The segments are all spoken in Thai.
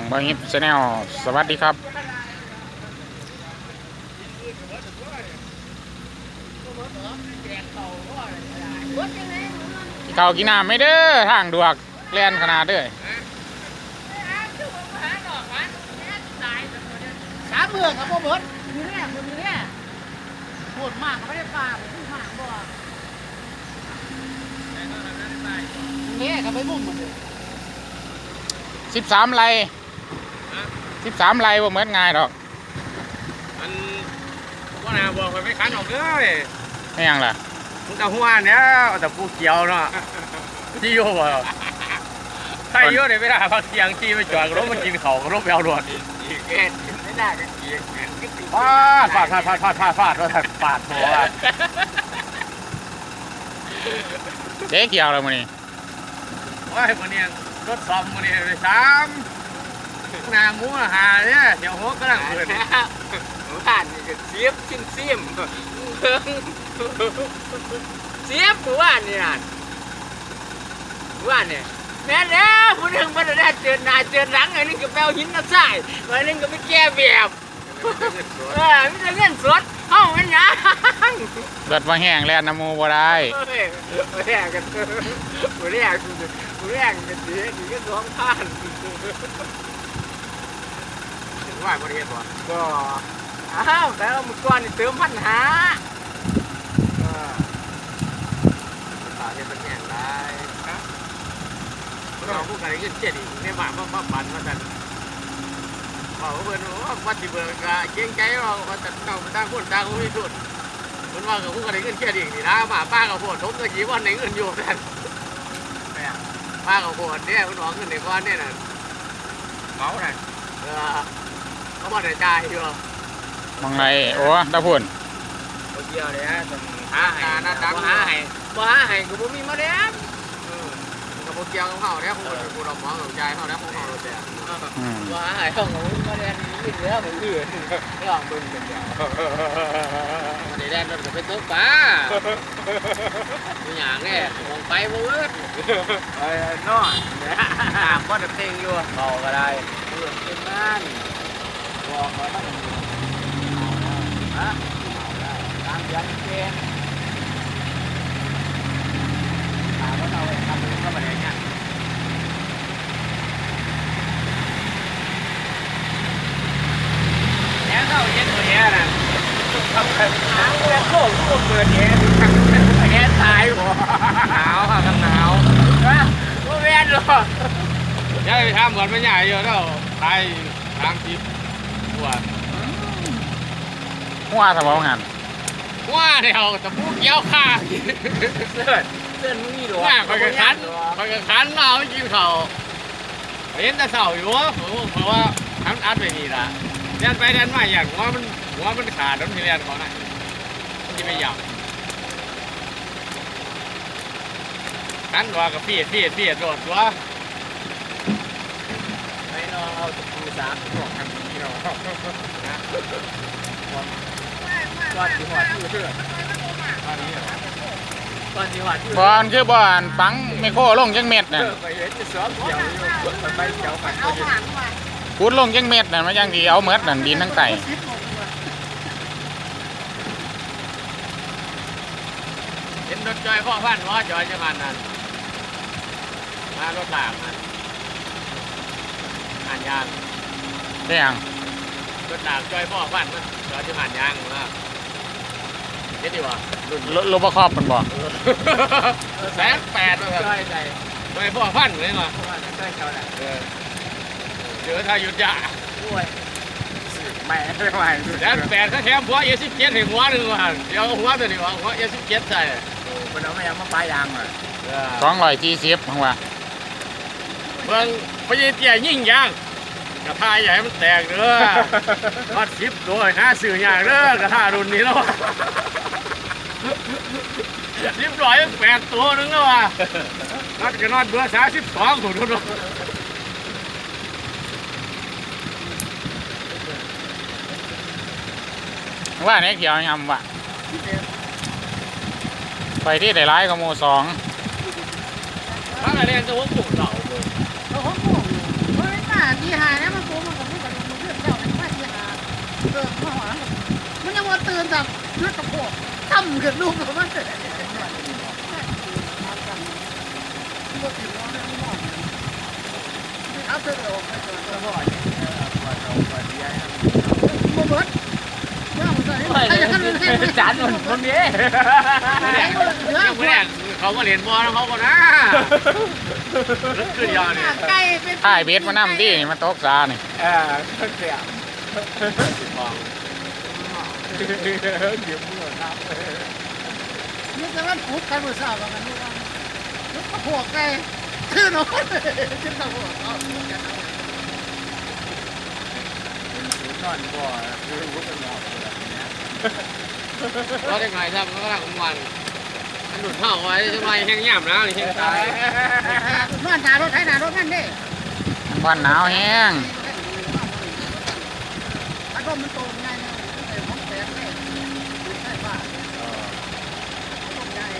สองบางฮิปชาแนลสวัสดีครับกินข้าวกินน้ำไม่เด้อทางดวกแล่นขนาดเด้อสามเมืองครับพ่อเบิร์ดอยู่เนี่ยคนอยู่เนี่ยปวดมากก็ไม่ได้ปลาผู้หางบ่เนี่ยก็ไปมุ่งเหมือนเดิมสิบสามไร สิบสามไรว่าเหมือนง่ายดอกมันว่านาบอกไปไม่ขันออกเลยไม่ยังล่ะมึงเอาหัวเนี้ยเอาแต่ปูเขียวเนาะที่โย่บ่ใครโย่เนี่ยไม่ได้พักเที่ยงที่ไปจอดรถมากินเขารถไปเอารถเอ็ดไม่ได้ก็เกียร์ฟาดฟาดฟาดฟาดฟาดฟาดฟาดฟาดฟาดหัวเจ๊เกี่ยวแล้วมื้อนี้ว่าให้คนเนี้รถซ้อมคนนี้เลยซ้ำ นางหมูอาหารเนี่ยเดี๋ยวหัวกำลังเปิดผ่านนี่ก็เสียบซิมซิมเสียบกูว่านี่น่ะว่าเนี่ยแม่แล้วผู้หนึ่งมันได้เจอหน้าเจอหลังไอ้นี่ก็แปลหินน้ำใส่ไอ้นี่ก็ไปแก้แบบเออไม่ได้เงินสดเอ้ามันยังเลือดมาแห้งแล่นน้ำมูบ่ได้เฮ้ยมาแรกกันมาแรกกูมาแรกกันดีดีก็สองพันถึง ว่าบริเวณบ่ก็อ้าวแต่ว่าเมื่อก่อนนี่เติมพันหาตาเนี่ยมันแห้งไรเราพูดกันเรื่องเจ็ดอีกเนี่ยมามามาปั่นมาสั่นบอกว่าเพื่อนว่าวัดที่เบิร์กเก่งใจว่าว่าจะเข้ามาตั้งคนตั้งคนที่สุดมันว่ากับพูดกันเรื่องเจ็ดอีกนี่นะหมาป้ากับพวกทบก็จีว่าในเงินอยู่นั่นป้ากับพวกเนี่ยคุณหวังเงินในก้อนเนี่ยน่ะเมาไงเออ เขาบอกในใจอยู่มองไรโอ้ตาพุ่นบ่เกี่ยวเลยฮะต้องหาให้บ่หาให้บ่หาให้ก็บ่มีมาแล้วกับพวกเกี่ยวกับเขาเนี่ยคงเป็นผู้รับเหมาของใจเขาเนี่ยคงเขาแต่อืมบ่หาให้เขาก็บ่มีมาแล้วนี่เหลือบ่อื่นลองเบิ่งกันเดียววันนี้แล่นรถก็ไปตกปลาอยู่หยังแน่มองไปบ่เอิดไอ้นอนถามว่าจะเพลงอยู่เขาก็ได้เบิ่งเป็นบ้าน บอกว่ามันฮะตามเดือนเกณฑ์ถามว่าเราทำเป็นก็บ่ได้เนี่ยแง่เข้าเย็นตัวแง่น่ะทำกันหาเงินโคตรโคตรเปิดแอร์แอร์ตายบ่หนาวค่ะทั้งหนาวฮะบ่แม่นหรอกย้ายไปทำเหมือนไม่ใหญ่เยอะแล้วตายทางทิพย์ ตัวหัวสมองหันว่าเดียวแต่พวกเกี่ยวข้าเสื้อเสื้อมึงมีหรอว่าคอยกันขันคอยกันขันเราไม่กินเขาเห็นแต่เสาอยู่วะเพราะว่าทั้งอัดไปนี่ละเดินไปเดินมาอย่างหัวมันหัวมันขาดแล้วมีเรียนเขาหน่อยมันจะไปหยับขันว่ากับพี่พี่พี่โดดตัวไม่นอนเอาตะปูสามบอกกัน นี่หรอกก่อนสิหอดอยู่เชื่อตอนนี้เหรอก่อนสิหอดอยู่บอลคือบอลปังไม่โครลงจังเม็ดน่ะไปเห็นจะสอบเขียวอยู่ไปเขียวกันก็อยู่พูดลงจังเม็ดน่ะมันยังดีเอาเม็ดนั่นดินทั้งไตเห็นรถจอยพ่อพันว่าจอยจะมันนั่นมารถหลากมันอ่านยาง ได้ยังรถหลากจอยพ่อพันมันจอยจะผ่านยางนะเห็นดีวะรุ่นรถรถประคอบมันบอกแสนแปดเลยครับใช่ใช่จอยพ่อพันเลยมาเพราะว่าใช่เขาแหละเออเจอทายุทธยาโอ้ยแม่ไม่ไหวแสนแปดถ้าแถมหัวเอสิบเจ็ดถึงหัวหนึ่งวันเดี๋ยวหัวตัวนี้วะหัวเอสิบเจ็ดใส่มันเอาไม่ยังมาปลายยางอะเออสองร้อยสี่สิบของว่าเบิ่งพญเตี้ยยิ่งยางก ระทาใหญ่มันแตกเด้อวัดสิบตัวหาสื่ออย่างเด้อกระทารุ่นนี้แล้วสิบร้อยแปดตัวนึงแล้วว่ะนัดกันนอดเบื่อสาสิบสองถูกทุนว่าเนี่ยเกี่ยวยำว่ะไปที่ได้ร้ายกับโมสองถ้าอะไรเนี่ยจะว่าปลูกเต่าเบิ่งโอ้โหไม่น่า ดีสี่หาเนี่ยมันโกงมันก็พูดกันมันเลื่องเจ้าเนี่ยมาสี่หาเออมาหวานมันยังว่าตื่นจากนักกระโปงตั้มเกิดลูกกับมันเลยเอาเธอออกไปก่อนก่อยปวดเอาปวดเดียโมเบิร์ตว่ามันใส่ ไม่เลยจานหนุนคนนี้ยังไม่แรกเขามาเรียนบอลเขาก็นะรถขึ้นยอดเนี่ยไก่เป็นถ่ายเบสมานั่มดิมาตกซานี่เออเสียฟองเดี๋ยวมึงนะนี่จะมันปุ๊บใครมือสาวกันนี่ว่าพวกไก่คือน้อยจะต้องหัวเขานอนบ่คือรู้กันหมดแบบนี้ เราได้ไงครับก็กำลังวันอันหนุนเท่าไว้จะมาแห้งย่ำนะแห้งตายนอนหนารถไถหนารถนั่นดิวันหนาวแห้งอารมณ์มันโตง่ายนะไอ้ของแสนเลยใช่ป่ะอารมณ์ง่าย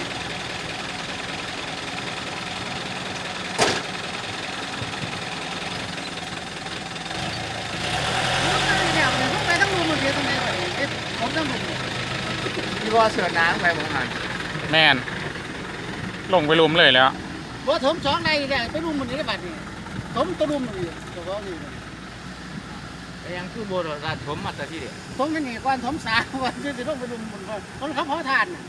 ไปทั้งรูมเดียวตรงไหนวะผมทั้งรูม ที่ว่าเสือน้ำไปบางหันแม่น ลงไปลุมเลยแล้วบ่ถมสองในเนี่ยไปรูมมันนี้บัดนี้ถมตัวรูมมันนี้ตัวเขานี่ยังคือโบราณผมมาแต่ที่เดียวถมที่นี่ก่อนถมสามวันที่จะต้องไปรูมมันก่อนคนเขาเผาทานน่ะ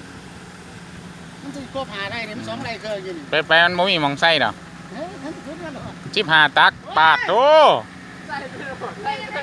มันจะก็ผ่าได้เนี่ยมันสองไรเกินอยู่นี่ไปไปมันบ่มีหมองไส้ดอกเฮ้ยท่านพูดว่าหรอชิบหาตักปาดโต ใส่ไป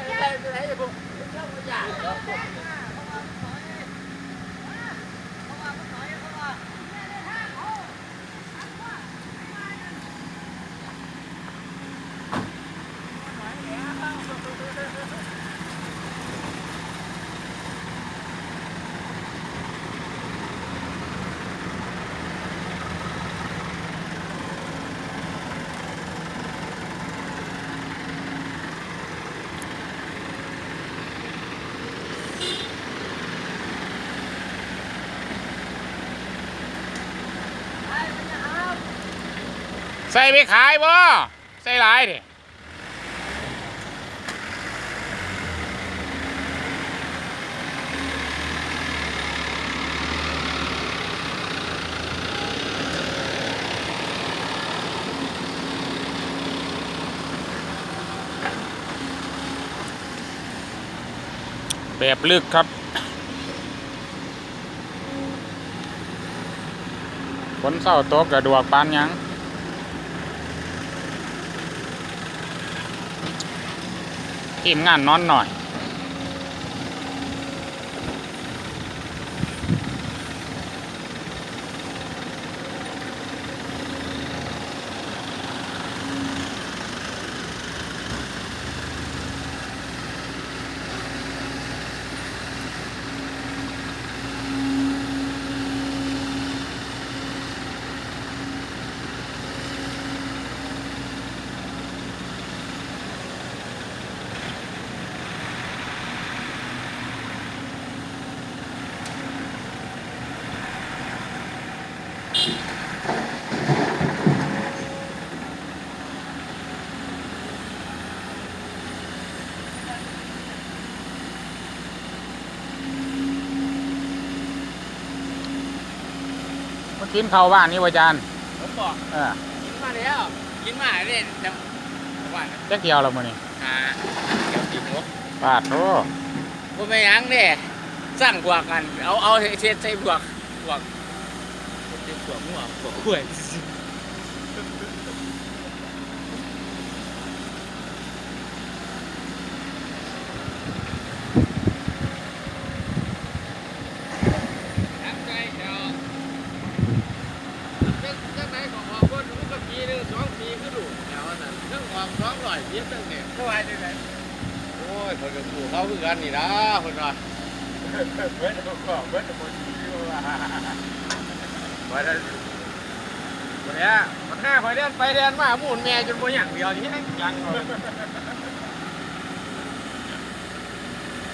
ใส่ไปขายบ่ใส่หลายดิแบบลึกครับฝนเศร้าตกกระดวกปานยัง ทีมงานนอนหน่อย กินข้าวบ้านนี่วะจานผมบอกเออกินมาแล้วกินมาเนี่ยจังหวานแจ๊กเดียวแล้วมื้อนี้หาเกี่ยวกินหกปาดโตผมไม่ยั้งเนี่ยสร้างบวกกัน เอาเอาเศษใส่บวกบวกเป็นบวกมั่วบวกขั้วตั้งใจเดี๋ยวเจ้าเจ้าไหนของออกคนรู้ก็ปีหนึ่งสองปีก็ดูเดี๋ยว นั่นเรื่องออกสองร้อยเพียงตั้งเนี่ยก็ว่าจังได๋โอ้ยคนกับกูเขาคือกันนี่นะคนว่าเบิดก็เบิดบ่ดีว่าว่าแต่วันเนี้ยมันห้าคอยเดินไปเดินมาหมุนแม่จนบ่อย่างเดียวนี่ยังยังเลย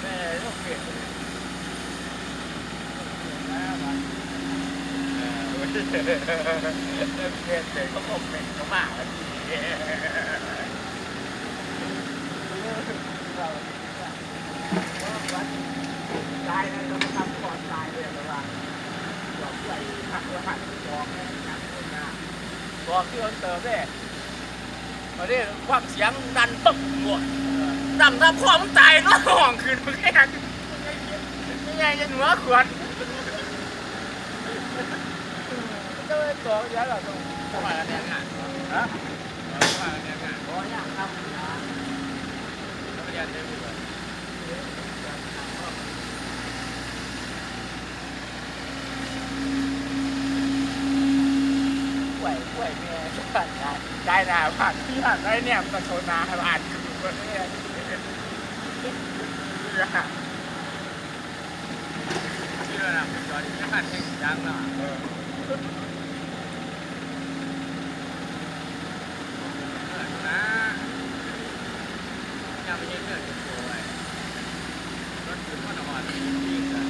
แม่ลูกเกิดเกิดแต่ก็คงเป็นก็มาแล้วที อเด้มาเด้ฟังเสียงดันตึ๊บหมดดันถ้าพ่อมันตายเนาะห้องคืนมันแค่ยังไงจะหัวขวดจะไปต่อยังหรอเข้ามาแล้วเนี่ยงานฮะเข้ามาแล้วเนี่ยงานอ๋อย่างครับแล้วไปเรียนได้ไหมป่วยป่วยแม่ ได้ได้นาผ่านที่ผ่านได้เนี่ยมันโชว์นาผ่านคือคนเนี่ยที่เรานำไปจอดที่งานแข่งจังเนาะนะอย่าไปเย็นเกินโอ้ยรถขึ้นมาหนอยยิงกัน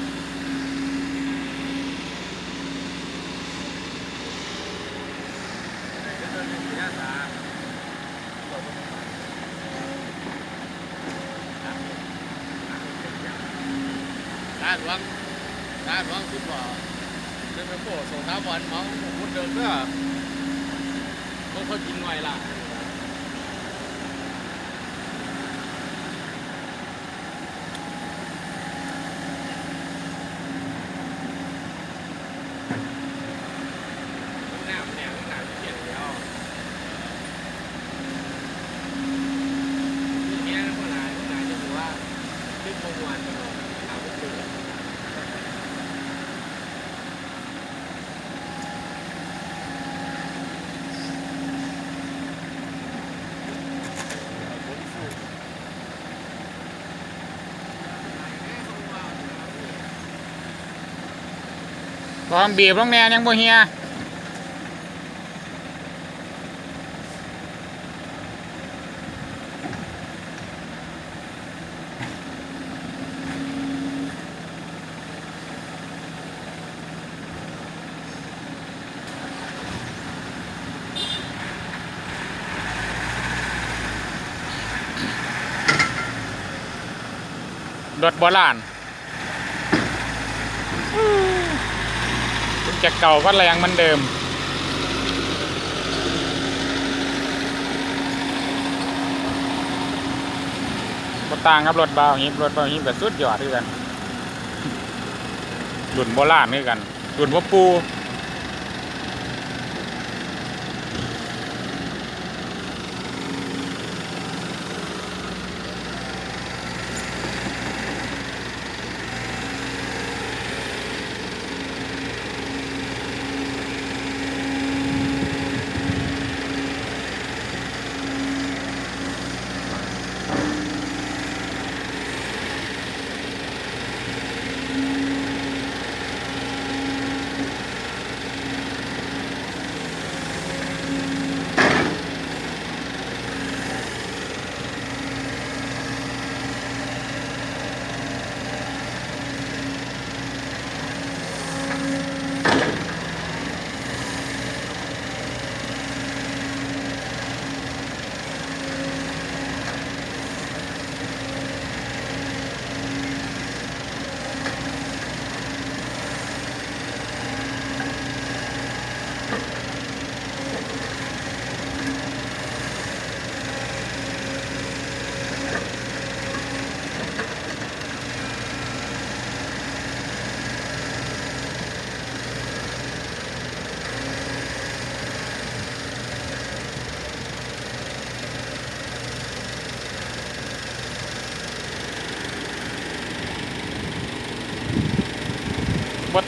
ก็โดนยิงยาสา ตา หลวงตาหลวงคุณบอกเดินไปโผล่ส่งท้าบอลมองมุดเดินเพื่อต้องเขากินหน่อยล่ะหน้าแนวหน้าเขียนเดียวทีนี้พวกนายพวกนายจะบอกว่าขึ้นประมวลตลอดหาไม่เจอ กองบีบลงแนวยังบ่เฮียรถโบราณ จากเก่าก็แรงเหมือนเดิมบต่างกับรถเบาอย่างนี้รถเบาอย่างนี้แบบสุดยอดด้วยกันรุ่นโบราด้วยกันรุ่นวัปู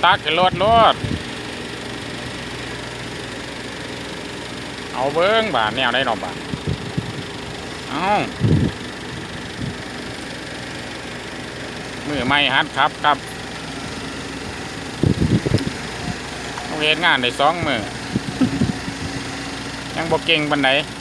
ตักขึ้นรถรถเอาเบิ้งบาทแนวได้หนอบาทเอามือไม่ฮัดครับครับต้องเฮ็ดงานได้สองมือยังบ่เก่งปานใดอ่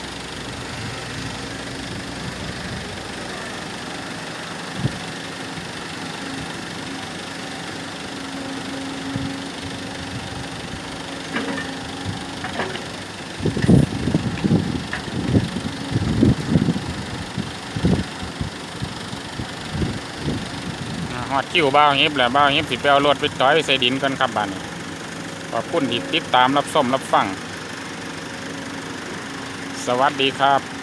อดคิวบ้างเงี้ยแหละบ้าวฮิปสิไปเอารถไปจอยไปใส่ดินกันครับบ้านนี้ขอบคุณที่ติดตามรับส้มรับฟัง สวัสดีครับ